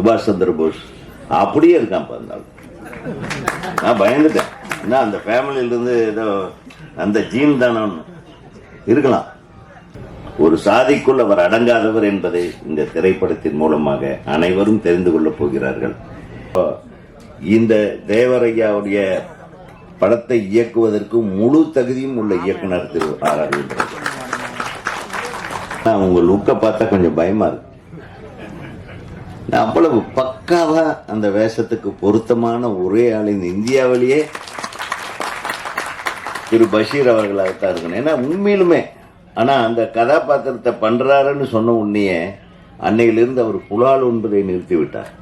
சுபாஷ் சந்திர போஸ். அப்படியே இருக்கான் இருந்தாலும் நான் பயந்துட்டேன். என்ன அந்த ஃபேமிலியிலேருந்து ஏதோ அந்த ஜீன் தானே இருக்கலாம். ஒரு சாதிக்குள் அவர் அடங்காதவர் என்பதை இந்த திரைப்படத்தின் மூலமாக அனைவரும் தெரிந்து கொள்ளப் போகிறார்கள். இந்த தேவரையாவுடைய படத்தை இயக்குவதற்கு முழு தகுதியும் உள்ள இயக்குனர் திரு ஆர் அரவிந்தர் நான் உங்க லுக்கை பார்த்தா கொஞ்சம் பயமா இருக்கு. அவ்வளவு பக்காவா அந்த வேஷத்துக்கு பொருத்தமான ஒரே ஆள் இந்த இந்தியாவிலேயே திரு பஷீர் அவர்களாகத்தான் இருக்கணும். ஏன்னா உண்மையிலுமே ஆனா அந்த கதாபாத்திரத்தை பண்றாருன்னு சொன்ன உன்னையே அன்னையிலிருந்து அவர் புலால் உண்பதை நிறுத்தி விட்டார்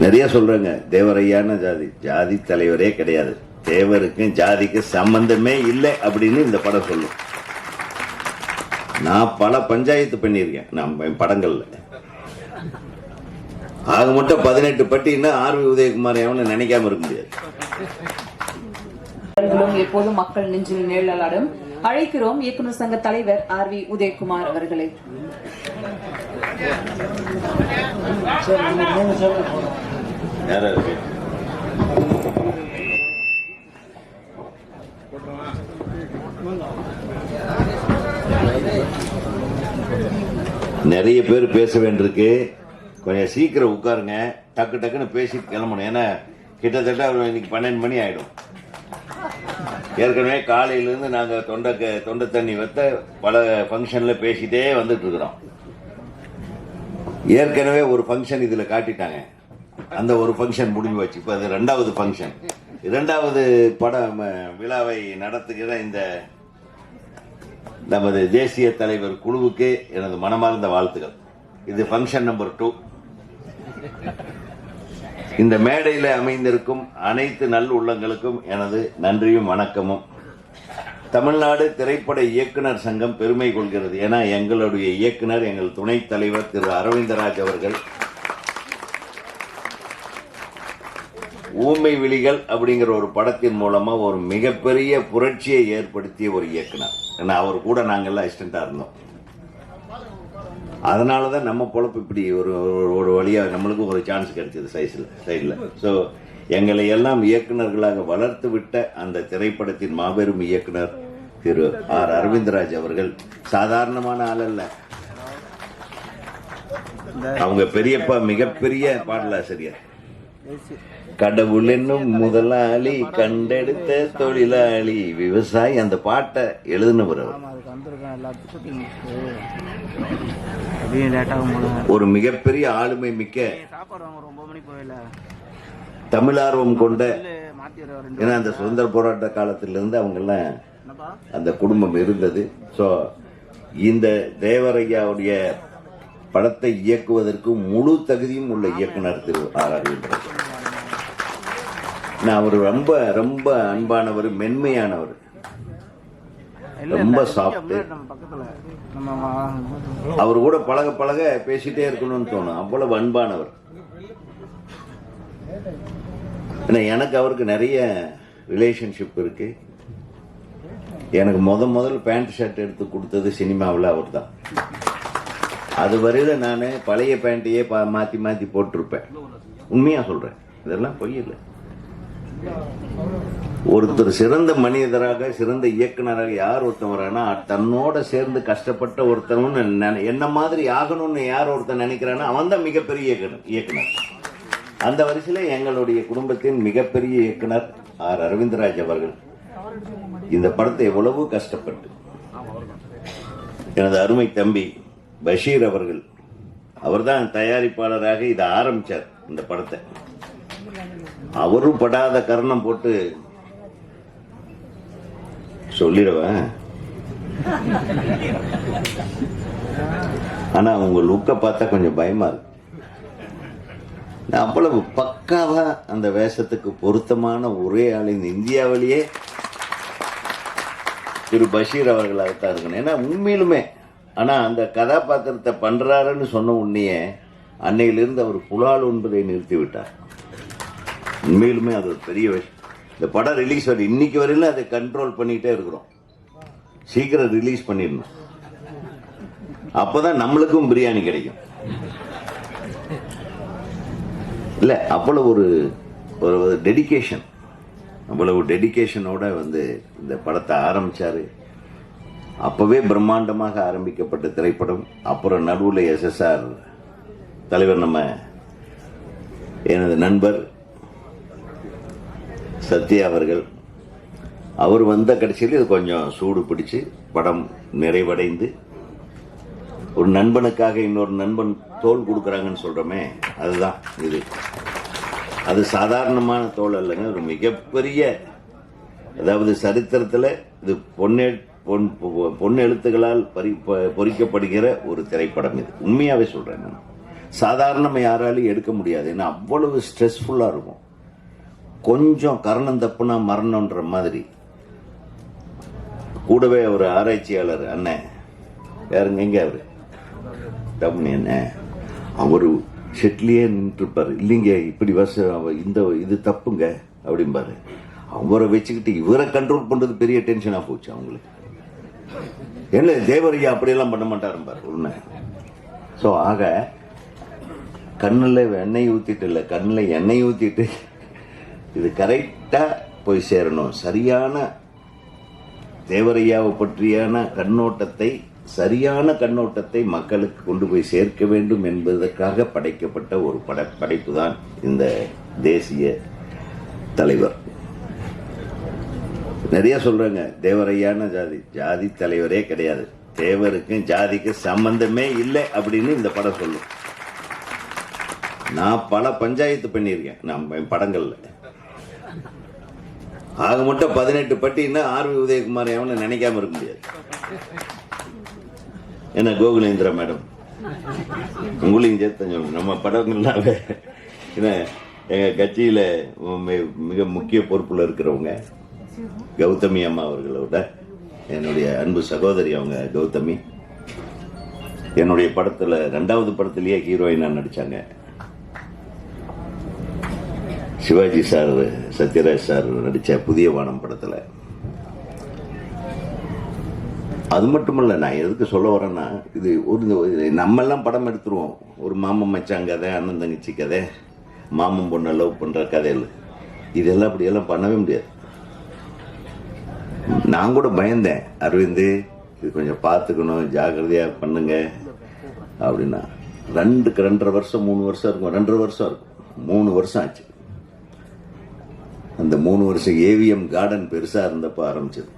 நிறைய சொல்றாங்க. தேவரையான ஜாதி. ஜாதி தலைவரே கிடையாது. தேவருக்கும் ஜாதிக்கும் சம்பந்தமே இல்லை அப்படின்னு இந்த படம் சொல்லும். நான் பல பஞ்சாயத்து பண்ணியிருக்கேன். நான் என் படங்கள்ல. ஆக மட்டும் பதினெட்டு பட்டின்னா ஆர் வி உதயகுமார் எவனு நினைக்காம இருக்க முடியாது. எப்போதும் மக்கள் நெஞ்சில் நிழலாடும். அழைக்கிறோம் இயக்குநர் சங்க தலைவர் ஆர் வி உதயகுமார் அவர்களை. நிறைய பேர் பேச வேண்டியிருக்கு. கொஞ்சம் சீக்கிரம் உட்காருங்க. டக்கு டக்குன்னு பேசிட்டு கிளம்பணும். ஏன்னா கிட்டத்தட்ட அவர் இன்னைக்கு பன்னெண்டு மணி ஆயிடும். ஏற்கனவே காலையிலேருந்து நாங்கள் தொண்டை தொண்டை தண்ணி வைத்த பல ஃபங்க்ஷனில் பேசிட்டே வந்துட்டு இருக்கிறோம். ஏற்கனவே ஒரு ஃபங்க்ஷன் இதில் காட்டிட்டாங்க. அந்த ஒரு ஃபங்க்ஷன் முடிஞ்சு வச்சு இப்போ அது ரெண்டாவது ஃபங்க்ஷன் இரண்டாவது படம் விழாவை நடத்துகிற இந்த நமது தேசிய தலைவர் குழுவுக்கு எனது மனமார்ந்த வாழ்த்துக்கள். இது ஃபங்க்ஷன் நம்பர் டூ இந்த மேடையில் அமைந்திருக்கும் அனைத்து நல் உள்ளங்களுக்கும் எனது நன்றியும் வணக்கமும். தமிழ்நாடு திரைப்பட இயக்குனர் சங்கம் பெருமை கொள்கிறது. ஏன்னா எங்களுடைய இயக்குனர் எங்கள் துணைத் தலைவர் திரு அரவிந்தராஜ் அவர்கள் ஊமை விழிகள் அப்படிங்கிற ஒரு படத்தின் மூலமா ஒரு மிகப்பெரிய புரட்சியை ஏற்படுத்திய ஒரு இயக்குனர். ஏன்னா அவர் கூட நாங்கள்லாம் அசிஸ்டண்டா இருந்தோம். அதனால தான் நம்ம பொழப்பு இப்படி ஒரு ஒரு- வழியாக வழியா நம்மளுக்கும் ஒரு சான்ஸ் கிடைச்சது சைஸில் சைடில் ஸோ எங்களை எல்லாம் இயக்குனர்களாக வளர்த்து விட்ட அந்த திரைப்படத்தின் மாபெரும் இயக்குனர் திரு ஆர். அரவிந்தராஜ் அவர்கள் சாதாரணமான ஆள் அல்ல. அவங்க பெரியப்பா மிகப்பெரிய பாடலாசிரியர். கடவுள் என்னும் முதலாளி கண்டெடுத்த தொழிலாளி விவசாயி அந்த பாட்டை எழுதினவர் அவர். போல. ஒரு மிகப்பெரிய ஆளுமை மிக்க சாப்பாடு வாங்க ஒரு ஒம்பது மணிக்கு போயில தமிழார்வம் கொண்ட ஏன்னா அந்த சுதந்திர போராட்ட காலத்திலிருந்து அவங்கெல்லாம் அந்த குடும்பம் இருந்தது. ஸோ இந்த தேவரையாவுடைய படத்தை இயக்குவதற்கு முழு தகுதியும் உள்ள இயக்குனர் திரு ஆர் நான் அவர் ரொம்ப ரொம்ப அன்பானவர் மென்மையானவர். ரொம்ப வா- அவர் கூட பழக பழக பேசிட்டே இருக்கணும்னு தோணும். அவ்வளவு அன்பானவர். ஏன்னா எனக்கு அவருக்கு நிறைய ரிலேஷன்ஷிப் இருக்கு. எனக்கு முத முதல் பேண்ட் ஷர்ட் எடுத்து கொடுத்தது சினிமாவில் அவர் தான் அது வரையில நான் பழைய பேண்ட்டையே பா- மாத்தி மாத்தி போட்டிருப்பேன். உண்மையா சொல்றேன். இதெல்லாம் பொய் இல்லை. ஒருத்தர் சிறந்த மனிதராக சிறந்த இயக்குனராக யார் ஒருத்தன் வரானா தன்னோட சேர்ந்து கஷ்டப்பட்ட ஒருத்தனும் என்ன மாதிரி ஆகணும்னு யார் ஒருத்தன் நினைக்கிறானா அவன் தான் மிகப்பெரிய இயக்குனர் இயக்குனர். அந்த வரிசையில் எங்களுடைய குடும்பத்தின் மிகப்பெரிய இயக்குனர் ஆர். அரவிந்தராஜ் அவர்கள். இந்த படத்தை எவ்வளவு கஷ்டப்பட்டு. எனது அருமை தம்பி பஷீர் அவர்கள் அவர்தான் தயாரிப்பாளராக இதை ஆரம்பிச்சார் இந்த படத்தை. அவரும் படாத கர்ணம் போட்டு சொல்லிடுவேன். ஆனா உங்க லுக்கை பார்த்தா கொஞ்சம் பயமா இருக்கு. நான் அவ்வளவு பக்காவா அந்த வேஷத்துக்கு பொருத்தமான ஒரே ஆள் இந்த இந்தியாவிலேயே திரு பஷீர் அவர்களாகத்தான் இருக்கணும். ஏன்னா உண்மையிலுமே ஆனா அந்த கதாபாத்திரத்தை பண்றாருன்னு சொன்ன உடனேயே அன்னையிலிருந்து அவர் புலால் உண்பதை நிறுத்தி விட்டார் உண்மையிலுமே அது ஒரு பெரிய விஷயம். இந்த படம் ரிலீஸ் வரை இன்னைக்கு வரையிலும் அதை கண்ட்ரோல் பண்ணிட்டே இருக்கிறோம். சீக்கிரம் ரிலீஸ் பண்ணிடணும். அப்பதான் நம்மளுக்கும் பிரியாணி கிடைக்கும். இல்லை அவ்வளவு ஒரு ஒரு டெடிகேஷன் அவ்வளவு டெடிகேஷனோட வந்து இந்த படத்தை ஆரம்பிச்சாரு. அப்பவே பிரம்மாண்டமாக ஆரம்பிக்கப்பட்ட திரைப்படம். அப்புறம் நடுவில் எஸ்எஸ்ஆர் தலைவர் நம்ம எனது நண்பர் சத்யா அவர்கள் அவர் வந்த கடைசியில் இது கொஞ்சம் சூடு பிடிச்சு படம் நிறைவடைந்து ஒரு நண்பனுக்காக இன்னொரு நண்பன் தோல் கொடுக்குறாங்கன்னு சொல்கிறோமே அதுதான் இது. அது சாதாரணமான தோல் அல்லங்க ஒரு மிகப்பெரிய அதாவது சரித்திரத்தில் இது பொன்னே பொன் பொன் எழுத்துக்களால் பறி ப- பொறிக்கப்படுகிற ஒரு திரைப்படம் இது. உண்மையாகவே சொல்கிறேன் நான். சாதாரணமாக யாராலையும் எடுக்க முடியாது. ஏன்னா அவ்வளவு ஸ்ட்ரெஸ்ஃபுல்லாக இருக்கும். கொஞ்சம் கரணம் தப்புனா மரணம்ன்ற மாதிரி. கூடவே ஒரு ஆராய்ச்சியாளர் அண்ணன் யாருங்க? எங்க அவரு? தம்பி என்ன அவரு செட்லேயே நின்றுப்பாரு. இல்லைங்க இப்படி வச இந்த இது தப்புங்க அப்படிம்பாரு. அவரை வச்சுக்கிட்டு இவரை கண்ட்ரோல் பண்றது பெரிய டென்ஷனாக போச்சு அவங்களுக்கு. என்ன தேவரையா அப்படியெல்லாம் பண்ண மாட்டாரும்பார் உண்மை ஸோ ஆக கண்ணில் எண்ணெய் ஊற்றிட்டு இல்லை கண்ணில் எண்ணெய் ஊற்றிட்டு இது கரெக்டாக போய் சேரணும். சரியான தேவரையாவை பற்றியான கண்ணோட்டத்தை சரியான கண்ணோட்டத்தை மக்களுக்கு கொண்டு போய் சேர்க்க வேண்டும் என்பதற்காக படைக்கப்பட்ட ஒரு பட படைப்பு தான் இந்த தேசிய தலைவர். நிறைய சொல்றாங்க. தேவரையான ஜாதி ஜாதி தலைவரே கிடையாது. தேவருக்கும் ஜாதிக்கும் சம்பந்தமே இல்லை அப்படின்னு இந்த படம் சொல்லும். நான் பல பஞ்சாயத்து பண்ணியிருக்கேன். நம்ம படங்களில். ஆக மட்டும் பதினெட்டு பட்டின்னா ஆர்வி உதயகுமார் எவனும் நினைக்காம இருக்க முடியாது. என்ன கோகுலேந்திரா மேடம்? உங்களையும் சேர்த்து சொல்லுங்க. நம்ம படங்கள்னாவே என்ன எங்க கட்சியில மிக முக்கிய பொறுப்புல இருக்கிறவங்க கௌதமி அம்மா அவர்களோட என்னுடைய அன்பு சகோதரி அவங்க கௌதமி என்னுடைய படத்துல ரெண்டாவது படத்திலேயே ஹீரோயினா நடிச்சாங்க. சிவாஜி சார் சத்யராஜ் சார் நடித்த புதிய வானம் படத்தில். அது மட்டுமல்ல நான் எதுக்கு சொல்ல வரேன்னா இது ஒரு நம்மெல்லாம் நம்ம எல்லாம் படம் எடுத்துருவோம். ஒரு மாமன் மச்சான் கதை அண்ணன் தங்கச்சி கதை மாமன் பொண்ணை லவ் பண்ணுற கதையில் இதெல்லாம் அப்படியெல்லாம் பண்ணவே முடியாது. நான் கூட பயந்தேன் அரவிந்து இது கொஞ்சம் பார்த்துக்கணும் ஜாகிரதையாக பண்ணுங்க அப்படின்னா. ரெண்டுக்கு ரெண்டரை வருஷம் மூணு வருஷம் இருக்கும். ரெண்டரை வருஷம் இருக்கும். மூணு வருஷம் ஆச்சு. அந்த மூணு வருஷம் ஏவிஎம் கார்டன் பெருசா இருந்தப்ப ஆரம்பிச்சது.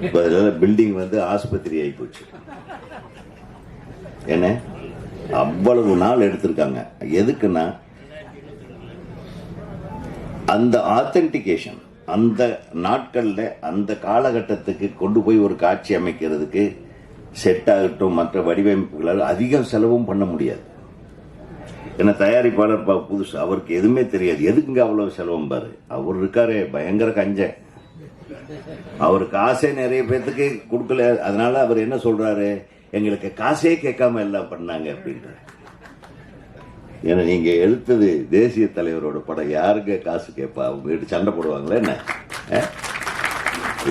இப்போ அதனால பில்டிங் வந்து ஆஸ்பத்திரி ஆகி போச்சு. என்ன? அவ்வளவு நாள் எடுத்திருக்காங்க. எதுக்குன்னா அந்த ஆத்தென்டிகேஷன் அந்த நாட்களில் அந்த காலகட்டத்துக்கு கொண்டு போய் ஒரு காட்சி அமைக்கிறதுக்கு செட் ஆகட்டும் மற்ற வடிவமைப்புகளால் அதிகம் செலவும் பண்ண முடியாது. ஏன்னா தயாரிப்பாளர் பா- புதுசு. அவருக்கு எதுவுமே தெரியாது. எதுக்குங்க அவ்வளவு செலவும் பாரு? அவர் இருக்காரு பயங்கர கஞ்ச. அவர் காசே நிறைய பேர்த்துக்கு கொடுக்கல. அதனால அவர் என்ன சொல்றாரு? எங்களுக்கு காசே கேட்காம எல்லாம் பண்ணாங்க அப்படின்ற. ஏன்னா நீங்க எடுத்தது தேசிய தலைவரோட படம். யாருங்க காசு கேட்பா? அவங்க வீட்டு சண்டை போடுவாங்களா என்ன?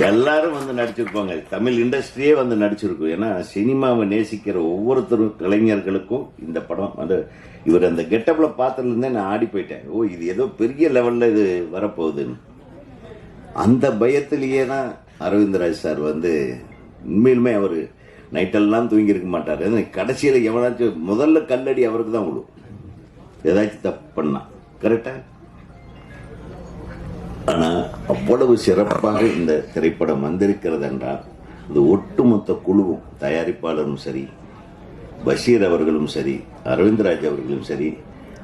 எல்லாரும் வந்து நடிச்சிருப்பாங்க. தமிழ் இண்டஸ்ட்ரியே வந்து நடிச்சிருக்கும். ஏன்னா சினிமாவை நேசிக்கிற ஒவ்வொருத்தரும் கலைஞர்களுக்கும் இந்த படம் அந்த இவர் அந்த கெட்டப்ல பார்த்ததுல இருந்தே நான் ஆடி போயிட்டேன். ஓ இது ஏதோ பெரிய லெவல்ல இது வரப்போகுதுன்னு. அந்த பயத்திலேயே தான் அரவிந்தராஜ் சார் வந்து உண்மையிலுமே அவர் நைட்டெல்லாம் தூங்கி இருக்க மாட்டார். ஏன்னா எவனாச்சும் முதல்ல கல்லடி அவருக்கு தான் விடும் ஏதாச்சும் தப்பு பண்ணா. கரெக்டா ஆனால் அவ்வளவு சிறப்பாக இந்த திரைப்படம் வந்திருக்கிறது என்றால் இது ஒட்டுமொத்த குழுவும் தயாரிப்பாளரும் சரி பஷீர் அவர்களும் சரி அரவிந்தராஜ் அவர்களும் சரி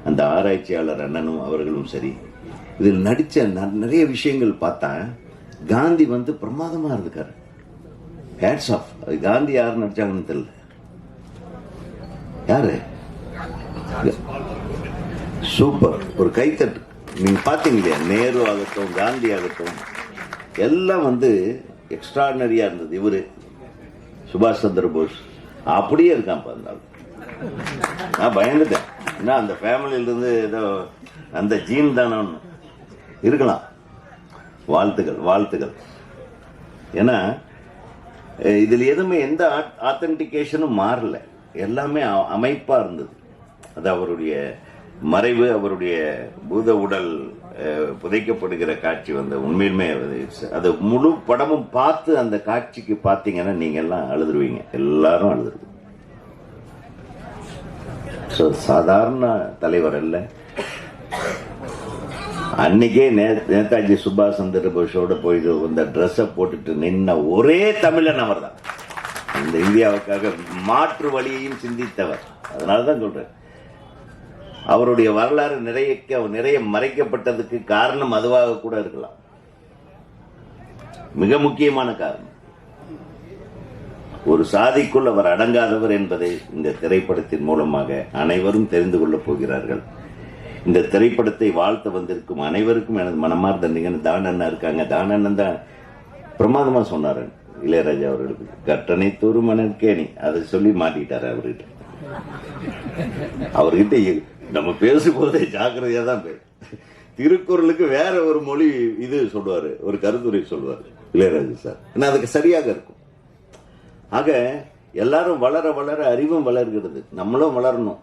அந்த ஆராய்ச்சியாளர் அண்ணனும் அவர்களும் சரி இதில் நடித்த ந- நிறைய விஷயங்கள் பார்த்தா காந்தி வந்து பிரமாதமாக இருந்திருக்காரு ஹேட்ஸ் ஆஃப் அது காந்தி யார் நடித்தாங்கன்னு தெரியல. யாரு? சூப்பர். ஒரு கைத்தட்டு. நீங்கள் பார்த்தீங்க இல்லையா? நேரு ஆகட்டும் காந்தி ஆகட்டும் எல்லாம் வந்து எக்ஸ்ட்ராடினரியாக இருந்தது. இவரு சுபாஷ் சந்திர போஸ். அப்படியே இருக்கான் பாருங்க நான் பயந்துட்டேன். ஏன்னா அந்த ஃபேமிலியிலேருந்து ஏதோ அந்த ஜீன் தானோன்னு இருக்கலாம். வாழ்த்துக்கள் வாழ்த்துக்கள். ஏன்னா இதில் எதுவுமே எந்த ஆத்தென்டிகேஷனும் மாறல. எல்லாமே அ- இருந்தது. அது அவருடைய மறைவு அவருடைய பூத உடல் புதைக்கப்படுகிற காட்சி வந்து உண்மையிலுமே அது முழு படமும் பார்த்து அந்த காட்சிக்கு பார்த்தீங்கன்னா நீங்க எல்லாம் அழுதுருவீங்க. எல்லாரும் அழுதுருவீங்க ஸோ சாதாரண தலைவர் அல்ல. அன்னைக்கே நேதாஜி சுபாஷ் சந்திர போஸோட போயிட்டு இந்த ட்ரெஸ்ஸை போட்டுட்டு நின்ன ஒரே தமிழன் அவர் தான் இந்த இந்தியாவுக்காக மாற்று வழியையும் சிந்தித்தவர். அதனால தான் சொல்றேன். அவருடைய வரலாறு நிறைய நிறைய மறைக்கப்பட்டதுக்கு காரணம் அதுவாக கூட இருக்கலாம். மிக முக்கியமான காரணம். ஒரு சாதிக்குள் அவர் அடங்காதவர் என்பதை இந்த திரைப்படத்தின் மூலமாக அனைவரும் தெரிந்து கொள்ளப் போகிறார்கள். இந்த திரைப்படத்தை வாழ்த்த வந்திருக்கும் அனைவருக்கும் எனது மனமார்ந்த நிகழ்ந்து தானண்ணா இருக்காங்க. தானண்ணன் தான் பிரமாதமாக சொன்னார். இளையராஜா அவர்களுக்கு. கட்டணை தூரும் மணற்கேணி. அதை சொல்லி மாட்டிட்டார் அவர்கிட்ட. அவர்கிட்ட நம்ம பேசும்போதே ஜாக்கிரதையா தான் பேசு திருக்குறளுக்கு வேற ஒரு மொழி இது சொல்லுவார் ஒரு கருத்துரை சொல்லுவார் இளையராஜா சார். ஏன்னா அதுக்கு சரியாக இருக்கும். ஆக எல்லாரும் வளர வளர அறிவும் வளர்கிறது. நம்மளும் வளரணும்.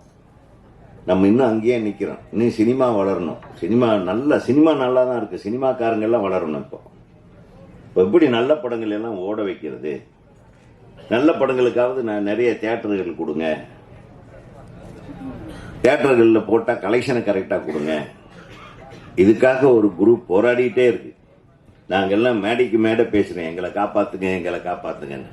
நம்ம இன்னும் அங்கேயே நிற்கிறோம் இன்னும் சினிமா வளரணும். சினிமா நல்ல சினிமா நல்லா தான் இருக்குது சினிமாக்காரங்க எல்லாம் வளரணும் இப்போ. இப்போ எப்படி நல்ல படங்கள் எல்லாம் ஓட வைக்கிறது? நல்ல படங்களுக்காவது நான் நிறைய தேட்டர்கள் கொடுங்க. தேட்டர்களில் போட்டால் கலெக்ஷனை கரெக்டாக கொடுங்க. இதுக்காக ஒரு குரூப் போராடிட்டே இருக்கு. நாங்கள்லாம் மேடைக்கு மேடை பேசுகிறேன் எங்களை காப்பாத்துங்க எங்களை காப்பாத்துங்கன்னு.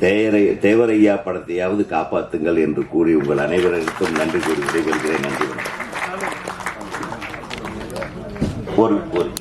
தேவரை தேவரையா படத்தையாவது காப்பாத்துங்கள் என்று கூறி உங்கள் அனைவருக்கும் நன்றி கூறி விடைபெறுகிறேன். நன்றி ஒரு ஒரு